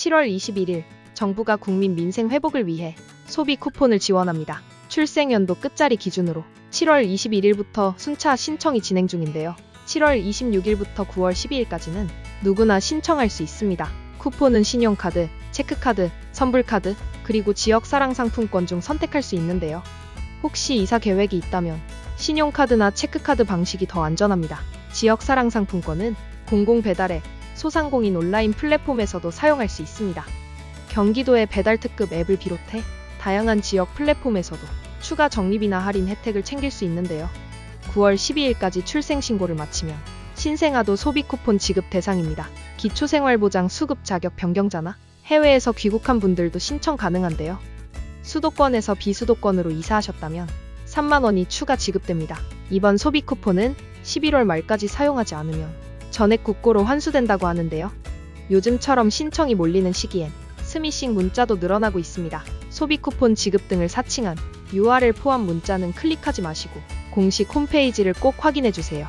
7월 21일 정부가 국민 민생 회복을 위해 소비 쿠폰을 지원합니다. 출생연도 끝자리 기준으로 7월 21일부터 순차 신청이 진행 중인데요. 7월 26일부터 9월 12일까지는 누구나 신청할 수 있습니다. 쿠폰은 신용카드, 체크카드, 선불카드, 그리고 지역 사랑 상품권 중 선택할 수 있는데요. 혹시 이사 계획이 있다면 신용카드나 체크카드 방식이 더 안전합니다. 지역 사랑 상품권은 공공 배달앱, 소상공인 온라인 플랫폼에서도 사용할 수 있습니다. 경기도의 배달 특급 앱을 비롯해 다양한 지역 플랫폼에서도 추가 적립이나 할인 혜택을 챙길 수 있는데요. 9월 12일까지 출생 신고를 마치면 신생아도 소비 쿠폰 지급 대상입니다. 기초생활보장 수급 자격 변경자나 해외에서 귀국한 분들도 신청 가능한데요. 수도권에서 비수도권으로 이사하셨다면 3만 원이 추가 지급됩니다. 이번 소비 쿠폰은 11월 말까지 사용하지 않으면 전액 국고로 환수된다고 하는데요. 요즘처럼 신청이 몰리는 시기엔 스미싱 문자도 늘어나고 있습니다. 소비 쿠폰 지급 등을 사칭한 URL 포함 문자는 클릭하지 마시고 공식 홈페이지를 꼭 확인해 주세요.